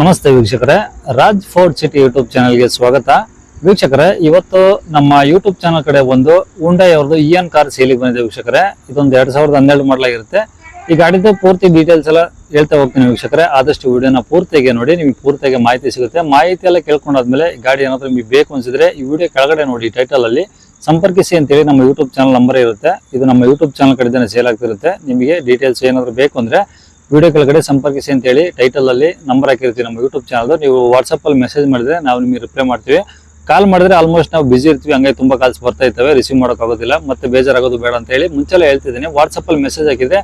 ನಮಸ್ತೆ ವೀಕ್ಷಕರೇ. Raj Ford city YouTube ಚಾನಲ್ಗೆ ಸ್ವಾಗತ. ವೀಕ್ಷಕರೇ, ಇವತ್ತು ನಮ್ಮ ಯೂಟ್ಯೂಬ್ ಚಾನಲ್ ಕಡೆ ಒಂದು ಉಂಡೈ ಅವ್ರದ್ದು ಇ ಎನ್ ಕಾರ್ ಸೇಲಿಗೆ ಬಂದಿದೆ ವೀಕ್ಷಕರೇ. ಇದೊಂದು ಎರಡು ಸಾವಿರದ ಹನ್ನೆರಡು ಮಾಡಲಾಗಿರುತ್ತೆ. ಈ ಗಾಡಿದ್ದು ಪೂರ್ತಿ ಡೀಟೇಲ್ಸ್ ಎಲ್ಲ ಹೇಳ್ತಾ ಹೋಗ್ತೀನಿ ವೀಕ್ಷಕರೇ. ಆದಷ್ಟು ವಿಡಿಯೋನ ಪೂರ್ತಿಗೆ ನೋಡಿ, ನಿಮಗೆ ಪೂರ್ತಿಗೆ ಮಾಹಿತಿ ಸಿಗುತ್ತೆ. ಮಾಹಿತಿ ಎಲ್ಲ ಕೇಳ್ಕೊಂಡಾದ್ಮೇಲೆ ಗಾಡಿ ಏನಾದರೂ ನಿಮಗೆ ಬೇಕು ಅನ್ಸಿದ್ರೆ ಈ ವಿಡಿಯೋ ಕೆಳಗಡೆ ನೋಡಿ ಟೈಟಲ್ ಅಲ್ಲಿ ಸಂಪರ್ಕಿಸಿ ಅಂತೇಳಿ ನಮ್ಮ ಯೂಟ್ಯೂಬ್ ಚಾನಲ್ ನಂಬರ್ ಇರುತ್ತೆ. ಇದು ನಮ್ಮ ಯೂಟ್ಯೂಬ್ ಚಾನಲ್ ಕಡೆದೇ ಸೇಲ್ ಆಗ್ತಿರುತ್ತೆ. ನಿಮಗೆ ಡೀಟೇಲ್ಸ್ ಏನಾದರೂ ಬೇಕು ಅಂದ್ರೆ ವಿಡಿಯೋ ಕೆಳಗಡೆ ಸಂಪರ್ಕಿಸಿ ಅಂತೇಳಿ ಟೈಟಲ್ ಅಲ್ಲಿ ನಂಬರ್ ಹಾಕಿರ್ತೀವಿ ನಮ್ಮ ಯೂಟ್ಯೂಬ್ ಚಾನಲ್ ನೀವು ವಾಟ್ಸಪ್ಪಲ್ಲಿ ಮೆಸೇಜ್ ಮಾಡಿದ್ರೆ ನಾವು ನಿಮಗೆ ರಿಪ್ಲೈ ಮಾಡ್ತೀವಿ. ಕಾಲ್ ಮಾಡಿದ್ರೆ ಆಲ್ಮೋಸ್ಟ್ ನಾವು ಬಿಸಿ ಇರ್ತೀವಿ, ಹಂಗೆ ತುಂಬಾ ಕಾಲ್ಸ್ ಬರ್ತಾ ಇರ್ತವೆ ರಿಸೀವ್ ಮಾಡೋಕ್ಕಾಗೋದಿಲ್ಲ ಮತ್ತೆ ಬೇಜಾರಾಗೋದು ಬೇಡ ಅಂತ ಹೇಳಿ ಮುಂಚೆಲ್ಲ ಹೇಳ್ತಿದ್ದೀನಿ. ವಾಟ್ಸಪ್ಪಲ್ಲಿ ಮೆಸೇಜ್ ಹಾಕಿದ್ರೆ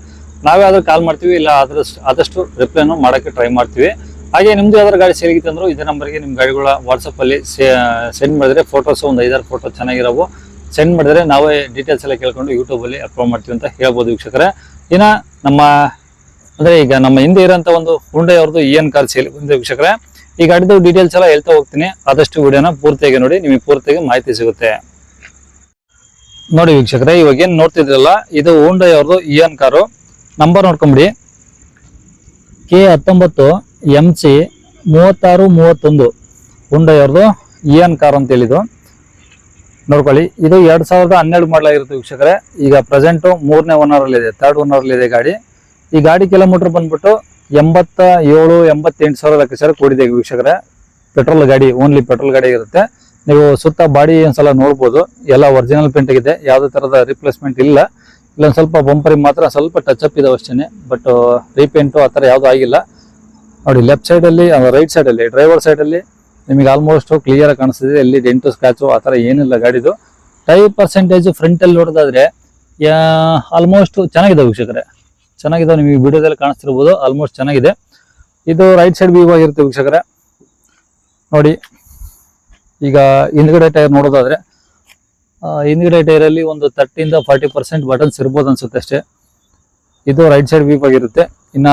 ನಾವೇ ಕಾಲ್ ಮಾಡ್ತೀವಿ, ಇಲ್ಲ ಆದಷ್ಟು ಆದಷ್ಟು ರಿಪ್ಲೈನು ಮಾಡೋಕ್ಕೆ ಟ್ರೈ ಮಾಡ್ತೀವಿ. ಹಾಗೆ ನಿಮ್ದು ಯಾವ್ದಾದ್ರು ಗಾಡಿ ಸೇರಿಗಿತ್ತು ಅಂದ್ರೂ ಇದೇ ನಂಬರ್ಗೆ ನಿಮ್ಮ ಗಾಡಿಗಳ ವಾಟ್ಸಪ್ಪಲ್ಲಿ ಸೆಂಡ್ ಮಾಡಿದ್ರೆ ಫೋಟೋಸ್ ಒಂದು ಐದಾರು ಫೋಟೋ ಚೆನ್ನಾಗಿರೋವು. ಸೆಂಡ್ ಮಾಡಿದ್ರೆ ನಾವೇ ಡೀಟೇಲ್ಸ್ ಎಲ್ಲ ಕೇಳ್ಕೊಂಡು ಯೂಟ್ಯೂಬಲ್ಲಿ ಅಪ್ಲೋಡ್ ಮಾಡ್ತೀವಿ ಅಂತ ಹೇಳ್ಬೋದು ವೀಕ್ಷಕರೇ. ಇನ್ನ ನಮ್ಮ ಅಂದ್ರೆ ಈಗ ನಮ್ಮ ಹಿಂದೆ ಇರೋಂಥ ಒಂದು ಹುಂಡೈ ಅವ್ರದ್ದು ಏನ್ ಕಾರ್ ಸೇಲ್ ವೀಕ್ಷಕರೇ. ಈ ಗಾಡಿದು ಡೀಟೇಲ್ಸ್ ಎಲ್ಲ ಹೇಳ್ತಾ ಹೋಗ್ತೀನಿ. ಆದಷ್ಟು ವಿಡಿಯೋನ ಪೂರ್ತಿಯಾಗಿ ನೋಡಿ, ನಿಮಗೆ ಪೂರ್ತಿಯಾಗಿ ಮಾಹಿತಿ ಸಿಗುತ್ತೆ. ನೋಡಿ ವೀಕ್ಷಕರೇ, ಇವಾಗ ಏನ್ ನೋಡ್ತಿದ್ರಲ್ಲ, ಇದು ಹುಂಡೈ ಅವ್ರದ್ದು ಏನ್ ಕಾರು ನಂಬರ್ ನೋಡ್ಕೊಂಬಿಡಿ. ಕೆ ಹತ್ತೊಂಬತ್ತು ಎಂ ಸಿ ಮೂವತ್ತಾರು ಮೂವತ್ತೊಂದು. ಹುಂಡೈ ಅವ್ರದ್ದು ಏನ್ ಕಾರ್ ಅಂತ ಹೇಳಿದ್ದು. ನೋಡ್ಕೊಳ್ಳಿ, ಇದು ಎರಡ್ ಸಾವಿರದ ಹನ್ನೆರಡು ಮಾಡಲಾಗಿರುತ್ತೆ ವೀಕ್ಷಕರೇ. ಈಗ ಪ್ರೆಸೆಂಟ್ ಮೂರನೇ ಅಲ್ಲಿ ಇದೆ ಥರ್ಡ್ ಅಲ್ಲಿ ಇದೆ ಗಾಡಿ. ಈ ಗಾಡಿ ಕಿಲೋಮೀಟರ್ ಬಂದ್ಬಿಟ್ಟು ಎಂಬತ್ತ ಏಳು, ಎಂಬತ್ತೆಂಟು ಸಾವಿರ ಲೆಕ್ಕಾಚಾರ ಕೂಡಿದೆ ವೀಕ್ಷಕರೇ. ಪೆಟ್ರೋಲ್ ಗಾಡಿ ಓನ್ಲಿ ಪೆಟ್ರೋಲ್ ಗಾಡಿ ಇರುತ್ತೆ. ನೀವು ಸುತ್ತ ಬಾಡಿ ಒಂದ್ಸಲ ನೋಡ್ಬೋದು. ಎಲ್ಲ ಒರಿಜಿನಲ್ ಪೇಂಟ್ ಆಗಿದೆ. ಯಾವುದೇ ತರದ ರಿಪ್ಲೇಸ್ಮೆಂಟ್ ಇಲ್ಲ. ಇಲ್ಲೊಂದು ಸ್ವಲ್ಪ ಬಂಪರಿ ಮಾತ್ರ ಸ್ವಲ್ಪ ಟಚ್ ಅಪ್ ಇದೆ ಅಷ್ಟೇ ಬಟ್ ರೀಪೇಂಟು ಆ ಥರ ಯಾವುದೂ ಆಗಿಲ್ಲ. ನೋಡಿ ಲೆಫ್ಟ್ ಸೈಡಲ್ಲಿ ರೈಟ್ ಸೈಡಲ್ಲಿ ಡ್ರೈವರ್ ಸೈಡಲ್ಲಿ ನಿಮಗೆ ಆಲ್ಮೋಸ್ಟ್ ಕ್ಲಿಯರ್ ಆಗಿ ಕಾಣಿಸ್ತಿದೆ. ಎಲ್ಲಿ ಡೆಂಟು ಸ್ಕ್ಯಾಚು ಆ ಥರ ಏನಿಲ್ಲ ಗಾಡಿದು. ಟೈರ್ ಪರ್ಸೆಂಟೇಜ್ ಫ್ರಂಟಲ್ಲಿ ನೋಡೋದಾದ್ರೆ ಆಲ್ಮೋಸ್ಟ್ ಚೆನ್ನಾಗಿದೆ ವೀಕ್ಷಕರೇ. ಚೆನ್ನಾಗಿದೆ ನಿಮಗೆ ವಿಡಿಯೋದಲ್ಲಿ ಕಾಣಿಸ್ತಿರ್ಬೋದು ಆಲ್ಮೋಸ್ಟ್ ಚೆನ್ನಾಗಿದೆ. ಇದು ರೈಟ್ ಸೈಡ್ ವ್ಯೂ ಆಗಿರುತ್ತೆ ವೀಕ್ಷಕರೇ. ನೋಡಿ, ಈಗ ಹಿಂದ್ಗಡೆ ಟೈರ್ ನೋಡೋದಾದ್ರೆ ಹಿಂದ್ಗಡೆ ಟೈರಲ್ಲಿ ಒಂದು ತರ್ಟಿಯಿಂದ ಫಾರ್ಟಿ ಪರ್ಸೆಂಟ್ ಬಟನ್ಸ್ ಇರ್ಬೋದು ಅನ್ಸುತ್ತೆ ಅಷ್ಟೇ. ಇದು ರೈಟ್ ಸೈಡ್ ವ್ಯೂ ಆಗಿರುತ್ತೆ. ಇನ್ನ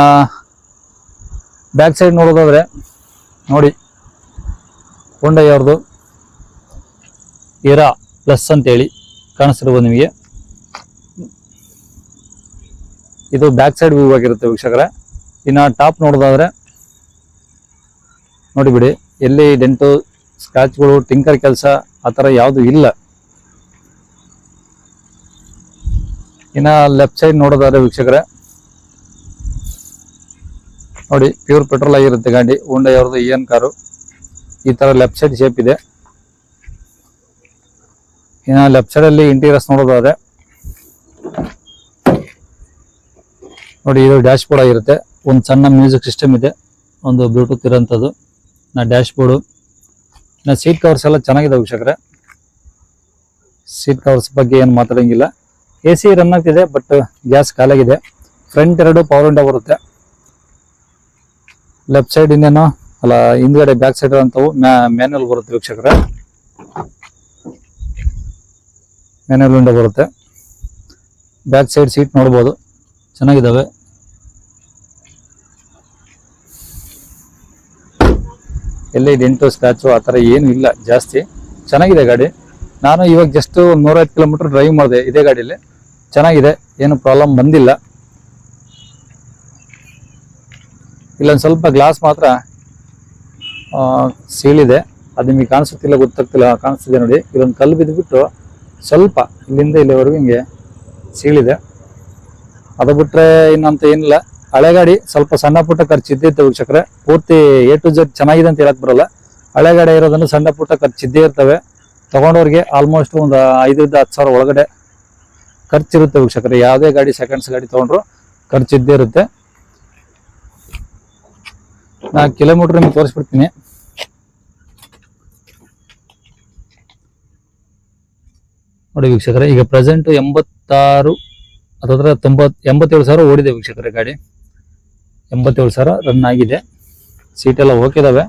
ಬ್ಯಾಕ್ ಸೈಡ್ ನೋಡೋದಾದ್ರೆ, ನೋಡಿ ಹೊಂಡೈ ಅವ್ರದ್ದು ಇರಾ ಪ್ಲಸ್ ಅಂತೇಳಿ ಕಾಣಿಸ್ತಿರ್ಬೋದು ನಿಮಗೆ. ಇದು ಬ್ಯಾಕ್ ಸೈಡ್ ವ್ಯೂ ಆಗಿರುತ್ತೆ ವೀಕ್ಷಕರೇ. ಇನ್ನು ಟಾಪ್ ನೋಡೋದಾದ್ರೆ ನೋಡಿಬಿಡಿ ಎಲ್ಲಿ ಡೆಂಟು, ಸ್ಕ್ರಾಚ್ಗಳು, ಟಿಂಕರ್ ಕೆಲಸ, ಆ ಥರ ಯಾವುದು ಇಲ್ಲ. ಇನ್ನು ಲೆಫ್ಟ್ ಸೈಡ್ ನೋಡೋದಾದ್ರೆ ವೀಕ್ಷಕರೇ, ನೋಡಿ, ಪ್ಯೂರ್ ಪೆಟ್ರೋಲ್ ಆಗಿರುತ್ತೆ ಗಾಡಿ ಹೋಂಡೈ ಅವ್ರದ್ದು ಏನ್ ಕಾರು, ಈ ತರ ಲೆಫ್ಟ್ ಸೈಡ್ ಶೇಪ್ ಇದೆ. ಇನ್ನು ಲೆಫ್ಟ್ ಸೈಡಲ್ಲಿ ಇಂಟೀರಿಯರ್ಸ್ ನೋಡೋದಾದ್ರೆ ನೋಡಿ, ಇದು ಡ್ಯಾಶ್ ಬೋರ್ಡ್ ಆಗಿರುತ್ತೆ. ಒಂದು ಸಣ್ಣ ಮ್ಯೂಸಿಕ್ ಸಿಸ್ಟಮ್ ಇದೆ. ಒಂದು ಬ್ಲೂಟೂತ್ ಇರೋಂಥದ್ದು. ನಾ ಡ್ಯಾಶ್ ಬೋರ್ಡು ನಾ ಸೀಟ್ ಕವರ್ಸ್ ಎಲ್ಲ ಚೆನ್ನಾಗಿದೆ ವೀಕ್ಷಕರೇ. ಸೀಟ್ ಕವರ್ಸ್ ಬಗ್ಗೆ ಏನು ಮಾತಾಡೋಂಗಿಲ್ಲ. ಎ ಸಿ ರನ್ ಆಗ್ತಿದೆ ಬಟ್ ಗ್ಯಾಸ್ ಖಾಲಿಯಾಗಿದೆ. ಫ್ರಂಟ್ ಎರಡು ಪವರ್ ವಿಂಡೋ ಬರುತ್ತೆ. ಲೆಫ್ಟ್ ಸೈಡ್ ಇನ್ನೇನೋ? ಅಲ್ಲ, ಹಿಂದ್ಗಡೆ ಬ್ಯಾಕ್ ಸೈಡ್ ಅಂತವು ಮ್ಯಾನ್ಯಲ್ ಬರುತ್ತೆ ವೀಕ್ಷಕರೇ. ಮ್ಯಾನ್ಯಲ್ ವಿಂಡೋ ಬರುತ್ತೆ. ಬ್ಯಾಕ್ ಸೈಡ್ ಸೀಟ್ ನೋಡ್ಬೋದು. ಚೆನ್ನಾಗಿದ್ದಾವೆ ಎಲ್ಲ ಡೆಂಟು, ಸ್ಕ್ರಾಚು ಆ ಥರ ಏನು ಇಲ್ಲ, ಜಾಸ್ತಿ. ಚೆನ್ನಾಗಿದೆ ಗಾಡಿ. ನಾನು ಇವಾಗ ಜಸ್ಟ್ ನೂರೈವತ್ತು ಕಿಲೋಮೀಟರ್ ಡ್ರೈವ್ ಮಾಡಿದೆ ಇದೇ ಗಾಡೀಲಿ. ಚೆನ್ನಾಗಿದೆ, ಏನು ಪ್ರಾಬ್ಲಮ್ ಬಂದಿಲ್ಲ. ಇಲ್ಲೊಂದು ಸ್ವಲ್ಪ ಗ್ಲಾಸ್ ಮಾತ್ರ ಸೀಳಿದೆ. ಅದು ನಿಮಗೆ ಕಾಣಿಸುತ್ತಿಲ್ಲ, ಗೊತ್ತಾಗ್ತಿಲ್ಲ, ಕಾಣಿಸ್ತಿದೆ ನೋಡಿ. ಇಲ್ಲೊಂದು ಕಲ್ಲು ಬಿದ್ದುಬಿಟ್ಟು ಸ್ವಲ್ಪ ಇಲ್ಲಿಂದ ಇಲ್ಲಿವರೆಗೂ ಹಿಂಗೆ ಸೀಳಿದೆ. ಅದು ಬಿಟ್ರೆ ಇನ್ನಂತ ಏನಿಲ್ಲ. ಹಳೆ ಗಾಡಿ ಸ್ವಲ್ಪ ಸಣ್ಣ ಪುಟ್ಟ ಖರ್ಚು ಇದ್ದಿತ್ತು ವೀಕ್ಷಕರೇ. ಪೂರ್ತಿ ಎ ಟು ಜೆಡ್ ಚೆನ್ನಾಗಿದೆ ಅಂತ ಹೇಳಕ್ ಬರಲ್ಲ. ಹಳೆ ಗಾಡಿ ಇರೋದನ್ನು ಸಣ್ಣ ಪುಟ್ಟ ಖರ್ಚು ಇದ್ದೇ ಇರ್ತವೆ. ತಗೊಂಡವ್ರಿಗೆ ಆಲ್ಮೋಸ್ಟ್ ಒಂದು ಐದರಿಂದ ಹತ್ತು ಸಾವಿರ ಒಳಗಡೆ ಖರ್ಚಿರುತ್ತೆ ವೀಕ್ಷಕರೆ. ಯಾವುದೇ ಗಾಡಿ ಸೆಕೆಂಡ್ಸ್ ಗಾಡಿ ತಗೊಂಡ್ರು ಖರ್ಚು ಇದ್ದೇ ಇರುತ್ತೆ. ನಾ ಕಿಲೋಮೀಟರ್ ನಿಮ್ಗೆ ತೋರಿಸ್ಬಿಡ್ತೀನಿ. ನೋಡಿ ವೀಕ್ಷಕರೇ, ಈಗ ಪ್ರೆಸೆಂಟ್ ಎಂಬತ್ತಾರು ಹತ್ತತ್ರ ತೊಂಬತ್, ಎಂಬತ್ತೇಳು ಸಾವಿರ ಓಡಿದೆ ವೀಕ್ಷಕರ ಗಾಡಿ. ಎಂಬತ್ತೇಳು ಸಾವಿರ ರನ್ ಆಗಿದೆ. ಸೀಟ್ ಓಕೆ ಇದಾವೆ.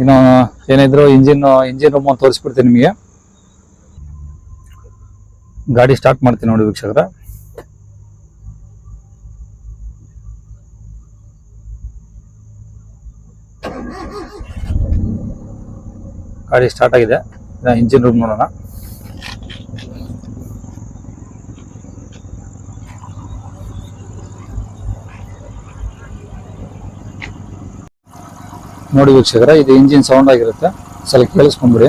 ಇನ್ನು ಏನಿದ್ರು ಇಂಜಿನ್ ಇಂಜಿನ್ ರೂಮ್ ತೋರಿಸ್ಬಿಡ್ತೀನಿ ನಿಮಗೆ. ಗಾಡಿ ಸ್ಟಾರ್ಟ್ ಮಾಡ್ತೀನಿ ನೋಡಿ ವೀಕ್ಷಕರ. ಗಾಡಿ ಸ್ಟಾರ್ಟ್ ಆಗಿದೆ. ಇಂಜಿನ್ ರೂಮ್ ನೋಡೋಣ. ನೋಡಿ ವೀಕ್ಷಕರ ಇದು ಇಂಜಿನ್ ಸೌಂಡ್ ಆಗಿರುತ್ತೆ. ಸ್ವಲ್ಪ ಕೇಳಿಸ್ಕೊಂಡ್ಬಿಡಿ.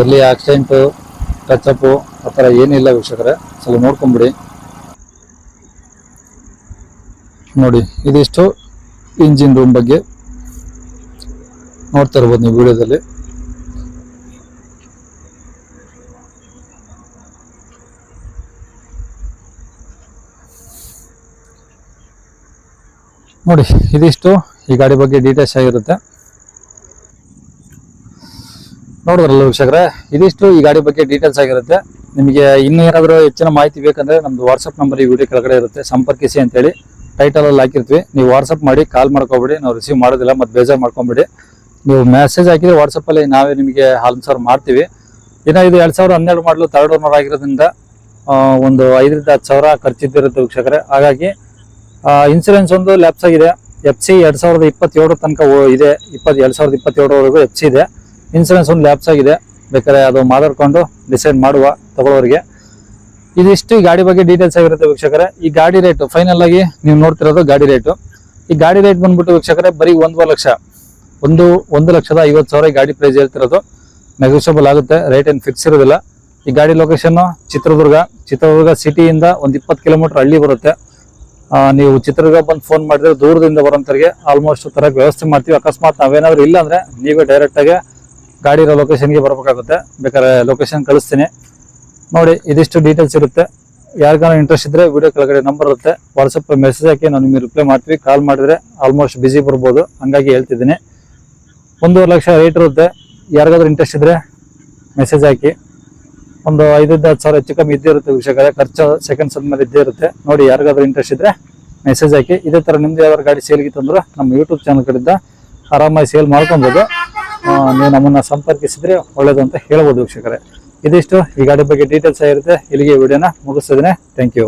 ಎಲ್ಲಿ ಆಕ್ಸಿಡೆಂಟು ಟಚಪ್ಪು ಆ ಥರ ಏನಿಲ್ಲ ವೀಕ್ಷಕರೇ. ಸ್ವಲ್ಪ ನೋಡ್ಕೊಂಬಿಡಿ. ನೋಡಿ, ಇದಿಷ್ಟು ಇಂಜಿನ್ ರೂಮ್ ಬಗ್ಗೆ ನೋಡ್ತಾ ಇರ್ಬೋದು ನೀವು ವಿಡಿಯೋದಲ್ಲಿ. ನೋಡಿ, ಇದಿಷ್ಟು ಈ ಗಾಡಿ ಬಗ್ಗೆ ಡೀಟೇಲ್ಸ್ ಆಗಿರುತ್ತೆ. ನೋಡಿದ್ರಲ್ಲ ವೀಕ್ಷಕರೇ? ಇದಿಷ್ಟು ಈ ಗಾಡಿ ಬಗ್ಗೆ ಡೀಟೇಲ್ಸ್ ಆಗಿರುತ್ತೆ. ನಿಮಗೆ ಇನ್ನೂ ಏನಾದರೂ ಹೆಚ್ಚಿನ ಮಾಹಿತಿ ಬೇಕಂದ್ರೆ ನಮ್ದು ವಾಟ್ಸಪ್ ನಂಬರ್ ಈ ವಿಡಿಯೋ ಕೆಳಗಡೆ ಇರುತ್ತೆ. ಸಂಪರ್ಕಿಸಿ ಅಂತೇಳಿ ಟೈಟಲಲ್ಲಿ ಹಾಕಿರ್ತೀವಿ. ನೀವು ವಾಟ್ಸಪ್ ಮಾಡಿ ಕಾಲ್ ಮಾಡ್ಕೊಬೇಡಿ. ನಾವು ರಿಸೀವ್ ಮಾಡೋದಿಲ್ಲ, ಮತ್ತು ಬೇಜಾರು ಮಾಡ್ಕೊಂಬೇಡಿ. ನೀವು ಮೆಸೇಜ್ ಹಾಕಿದ್ರೆ ವಾಟ್ಸಪ್ಪಲ್ಲಿ ನಾವೇ ನಿಮಗೆ ಆನ್ಸರ್ ಮಾಡ್ತೀವಿ. ಇನ್ನು ಇದು ಎರಡು ಸಾವಿರದ ಹನ್ನೆರಡು ಮಾಡಲು ತರ್ಡ್ ಓನರ್ ಆಗಿರೋದ್ರಿಂದ ಒಂದು ಐದರಿಂದ ಹತ್ತು ಸಾವಿರ ಖರ್ಚಿದ್ದಿರುತ್ತೆ ವೀಕ್ಷಕರೇ. ಹಾಗಾಗಿ ಇನ್ಸೂರೆನ್ಸ್ ಒಂದು ಲ್ಯಾಪ್ಸ್ ಆಗಿದೆ. ಎಫ್ ಸಿ ಎರಡು ಸಾವಿರದ ಇಪ್ಪತ್ತೇಳರ ತನಕ ಇದೆ. ಇಪ್ಪತ್ತು ಎರಡು ಸಾವಿರದ ಇಪ್ಪತ್ತೇಳರವರೆಗೂ ಎಫ್ ಸಿ ಇದೆ. ಇನ್ಸೂರೆನ್ಸ್ ಒಂದು ಲ್ಯಾಪ್ಸ್ ಆಗಿದೆ. ಬೇಕಾದ್ರೆ ಅದು ಮಾತಾಡ್ಕೊಂಡು ಡಿಸೈಡ್ ಮಾಡುವ, ತಗೊಳ್ಳೋರಿಗೆ. ಇದಿಷ್ಟು ಗಾಡಿ ಬಗ್ಗೆ ಡೀಟೇಲ್ಸ್ ಆಗಿರುತ್ತೆ ವೀಕ್ಷಕರೇ. ಈ ಗಾಡಿ ರೇಟು ಫೈನಲ್ ಆಗಿ ನೀವು ನೋಡ್ತಿರೋದು ಗಾಡಿ ರೇಟು ಈ ಗಾಡಿ ರೇಟ್ ಬಂದ್ಬಿಟ್ಟು ವೀಕ್ಷಕರೇ, ಬರೀ ಒಂದೂವರೆ ಲಕ್ಷ. ಒಂದು ಒಂದು ಲಕ್ಷದ ಐವತ್ತು ಸಾವಿರ ಗಾಡಿ ಪ್ರೈಸ್ ಹೇಳ್ತಿರೋದು. ನೆಗೋಷಿಯಬಲ್ ಆಗುತ್ತೆ ರೇಟ್ ಏನು ಫಿಕ್ಸ್ ಇರೋದಿಲ್ಲ. ಈ ಗಾಡಿ ಲೊಕೇಶನ್ ಚಿತ್ರದುರ್ಗ. ಚಿತ್ರದುರ್ಗ ಸಿಟಿಯಿಂದ ಒಂದು ಇಪ್ಪತ್ತು ಕಿಲೋಮೀಟರ್ ಹಳ್ಳಿ ಬರುತ್ತೆ. ನೀವು ಚಿತ್ರದುರ್ಗ ಬಂದು ಫೋನ್ ಮಾಡಿದ್ರೆ ದೂರದಿಂದ ಬರೋಂಥವ್ರಿಗೆ ಆಲ್ಮೋಸ್ಟ್ ತರಕ್ಕೆ ವ್ಯವಸ್ಥೆ ಮಾಡ್ತೀವಿ. ಅಕಸ್ಮಾತ್ ನಾವೇನಾದ್ರೂ ಇಲ್ಲ ಅಂದರೆ ನೀವೇ ಡೈರೆಕ್ಟ್ ಆಗಿ ಗಾಡಿ ಇರೋ ಲೊಕೇಶನ್ಗೆ ಬರಬೇಕಾಗುತ್ತೆ. ಬೇಕಾದ್ರೆ ಲೊಕೇಶನ್ ಕಳಿಸ್ತೀನಿ. ನೋಡಿ, ಇದಿಷ್ಟು ಡೀಟೇಲ್ಸ್ ಇರುತ್ತೆ. ಯಾರಿಗಾನ ಇಂಟ್ರೆಸ್ಟ್ ಇದ್ರೆ ವಿಡಿಯೋ ಕೆಳಗಡೆ ನಂಬರ್ ಇರುತ್ತೆ. ವಾಟ್ಸಪ್ ಮೆಸೇಜ್ ಹಾಕಿ ನಾವು ನಿಮಗೆ ರಿಪ್ಲೈ ಮಾಡ್ತೀವಿ. ಕಾಲ್ ಮಾಡಿದ್ರೆ ಆಲ್ಮೋಸ್ಟ್ ಬಿಸಿ ಬರ್ಬೋದು. ಹಂಗಾಗಿ ಹೇಳ್ತಿದ್ದೀನಿ. ಒಂದೂವರೆ ಲಕ್ಷ ರೇಟ್ ಇರುತ್ತೆ. ಯಾರಿಗಾದ್ರೂ ಇಂಟ್ರೆಸ್ಟ್ ಇದ್ರೆ ಮೆಸೇಜ್ ಹಾಕಿ. ಒಂದು ಐದರಿಂದ ಹತ್ತು ಸಾವಿರ ಹೆಚ್ಚು ಕಮ್ಮಿ ಇದ್ದೇ ಇರುತ್ತೆ ವಿಷಯ ಖರ್ಚು ಸೆಕೆಂಡ್ಸ್ ಮೇಲೆ ಇದ್ದೇ ಇರುತ್ತೆ. ನೋಡಿ, ಯಾರಿಗಾದ್ರೂ ಇಂಟ್ರೆಸ್ಟ್ ಇದ್ರೆ ಮೆಸೇಜ್ ಹಾಕಿ. ಇದೇ ಥರ ನಿಮ್ದು ಯಾವ್ದಾದ್ರು ಗಾಡಿ ಸೇಲ್ಗಿತ್ತು ಅಂದ್ರೆ ನಮ್ಮ ಯೂಟ್ಯೂಬ್ ಚಾನಲ್ ಕಡೆಯಿಂದ ಆರಾಮಾಗಿ ಸೇಲ್ ಮಾಡ್ಕೊಬೋದು. ನೀವು ನಮ್ಮನ್ನು ಸಂಪರ್ಕಿಸಿದ್ರೆ ಒಳ್ಳೇದು ಅಂತ ಹೇಳ್ಬೋದು ವೀಕ್ಷಕರೇ. ಇದಿಷ್ಟು. ಈ ಗಾಡಿ ಬಗ್ಗೆ ಡೀಟೇಲ್ಸ್ ಆಗಿರುತ್ತೆ. ಇಲ್ಲಿಗೆ ವಿಡಿಯೋನ ಮುಗಿಸ್ತಿದ್ದೀನಿ. Thank you